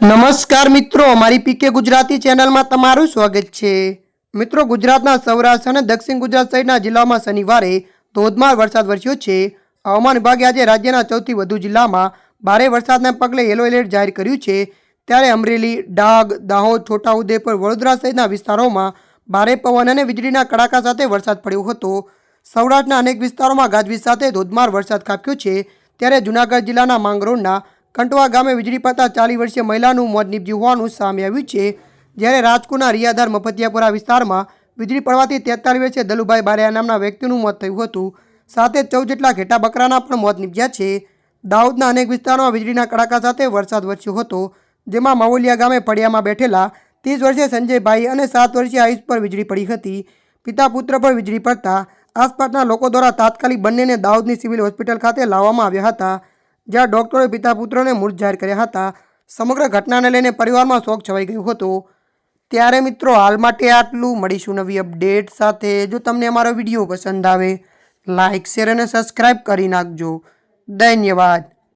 નમસ્કાર મિત્રો મારી પીકે ગુજરાતી ચેનલમાં તમારું સ્વાગત છે. મિત્રો, ગુજરાતના સૌરાષ્ટ્ર અને દક્ષિણ ગુજરાત સહિતના જિલ્લાઓમાં શનિવારે ધોધમાર વરસાદ વરસ્યો છે. હવામાન વિભાગે આજે રાજ્યના સૌથી વધુ જિલ્લામાં ભારે વરસાદના પગલે યલો એલર્ટ જાહેર કર્યું છે. ત્યારે અમરેલી, ડાગ, દાહોદ, છોટાઉદેપુર, વડોદરા સહિતના વિસ્તારોમાં ભારે પવન અને વીજળીના કડાકા સાથે વરસાદ પડ્યો હતો. સૌરાષ્ટ્રના અનેક વિસ્તારોમાં ગાજવીજ સાથે ધોધમાર વરસાદ ખાબક્યો છે. ત્યારે જૂનાગઢ જિલ્લાના માંગરોળના કંટવા ગામે વીજળી પડતા ચાલીસ વર્ષીય મહિલાનું મોત નીપજ્યું હોવાનું સામે આવ્યું છે. જ્યારે રાજકોટના રિયાધાર મફતિયાપુરા વિસ્તારમાં વીજળી પડવાથી તેતાલીસ વર્ષીય દલુભાઈ બારિયા નામના વ્યક્તિનું મોત થયું હતું. સાથે ચૌદ જેટલા ઘેટા બકરાના પણ મોત નીપજ્યા છે. દાઉદના અનેક વિસ્તારોમાં વીજળીના કડાકા સાથે વરસાદ વરસ્યો હતો, જેમાં માવલિયા ગામે પડિયામાં બેઠેલા ત્રીસ વર્ષીય સંજયભાઈ અને સાત વર્ષીય આયુષ પર વીજળી પડી હતી. પિતા પુત્ર પર વીજળી પડતા આસપાસના લોકો દ્વારા તાત્કાલિક બંનેને દાઉદની સિવિલ હોસ્પિટલ ખાતે લાવવામાં આવ્યા હતા. જ્યાં ડોક્ટરોએ પિતા પુત્રને મૃત જાહેર કર્યા હતા, સમગ્ર ઘટનાને લઈને પરિવારમાં શોક છવાઈ ગયો હતો. ત્યારે મિત્રો, હાલ માટે આટલું. મળીશું નવી અપડેટ સાથે. જો તમને અમારો વીડિયો પસંદ આવે લાઇક શેર અને સબસ્ક્રાઈબ કરી નાખજો. ધન્યવાદ.